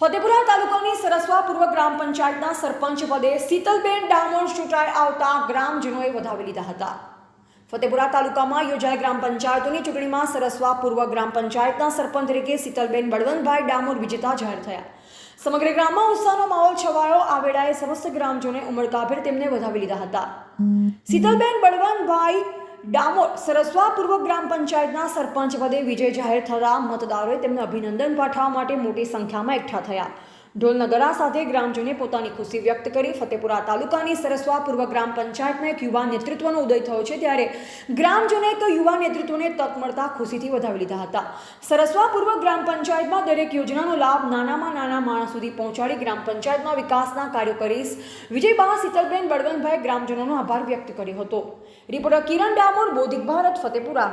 ફતેપુરા તાલુકાની સરસવા પૂર્વ ગ્રામ પંચાયતના સરપંચ પદે શીતલબેન ડામોર ચૂંટાઈ આવતા ગ્રામજનોએ વધાવી લીધા હતા. ફતેપુરા તાલુકામાં યોજાયેલ ગ્રામ પંચાયતોની ચૂંટણીમાં સરસવા પૂર્વ ગ્રામ પંચાયતના સરપંચ તરીકે શીતલબેન બળવંતભાઈ ડામોર વિજેતા જાહેર થયા. સમગ્ર ગ્રામમાં ઉત્સાહનો માહોલ છવાયો. આ વેળાએ સમસ્ત ગ્રામજનોએ ઉમળકાભેર તેમને વધાવી લીધા હતા. શીતલબેન બળવંતભાઈ ડામોર સરસ્વાપૂર્વ ગ્રામ પંચાયતના સરપંચ પદે વિજય જાહેર થતા મતદારોએ તેમને અભિનંદન પાઠવવા માટે મોટી સંખ્યામાં એકઠા થયા. ઢોલ નગરા સાથે ગ્રામજનોએ પોતાની ખુશી વ્યક્ત કરી. ફતેપુરા તાલુકાની સરસવા પૂર્વ ગ્રામ પંચાયતમાં એક યુવા નેતૃત્વનો ઉદય થયો છે, ત્યારે ગ્રામજનોએ એક યુવા નેતૃત્વને તક મળતા ખુશીથી વધાવી લીધા હતા. સરસવા પૂર્વ ગ્રામ પંચાયતમાં દરેક યોજનાનો લાભ નાનામાં નાના માણસ સુધી પહોંચાડી ગ્રામ પંચાયતમાં વિકાસના કાર્યો કરીશ. વિજયબા શીતલબેન, બળવંતભાઈ ગ્રામજનોનો આભાર વ્યક્ત કર્યો હતો. રિપોર્ટર કિરણ ડામોર બૌદ્ધિક ભારત, ફતેપુરા.